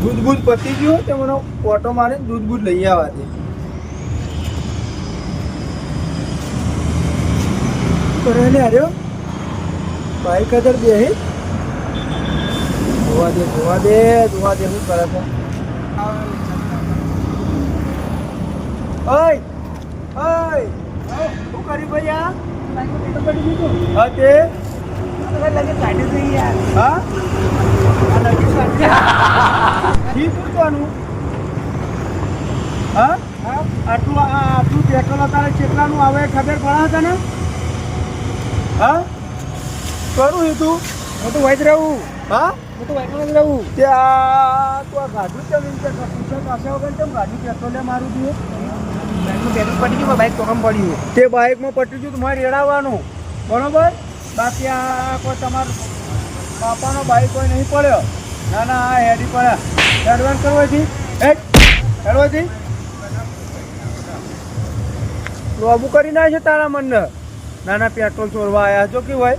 દૂધ બૂધ પતી ગયું તે મને ઓટો મારીને દૂધ બૂધ લઈ આવવા દે. કરે ને ભાઈ બાઈક બે જોવા દે ધોવા દે ધોવા દે શું કરે છે ઓય ઓય શું કરી ભાઈ આ? હા તે હા જી પૂછવાનું હા? આટલું હા? આટલું પેટ્રોલ અત્યારે કેટલાનું આવે ખબર પડે તને? હા? કરું એ તું. હું તો વાઈટ રહું. હા? હું તો વાઈટ રહું. તે આ તું આ ગાડું કેમ પૂછે પાસે વગર કેમ ગાડું પેટ્રોલે મારું જોઈએ બાઈકનું પેટ્રોલ પડી ગયું બાઈક ચોકમ પડ્યું તે બાઇકમાં પટી ગયું તમારે રેડાવવાનું. બરાબર? બાકી આ કોઈ તમારો બાપાનો બાઇક કોઈ નહીં પડ્યો. ના ના, આ હેડી પણ એડવાન્સ કરવાથી હેડ હેડવાથી લોબુ કરી નાખે તારા મનને. ના ના, પેટ્રોલ ચોરવા આવ્યા જો કેવું હોય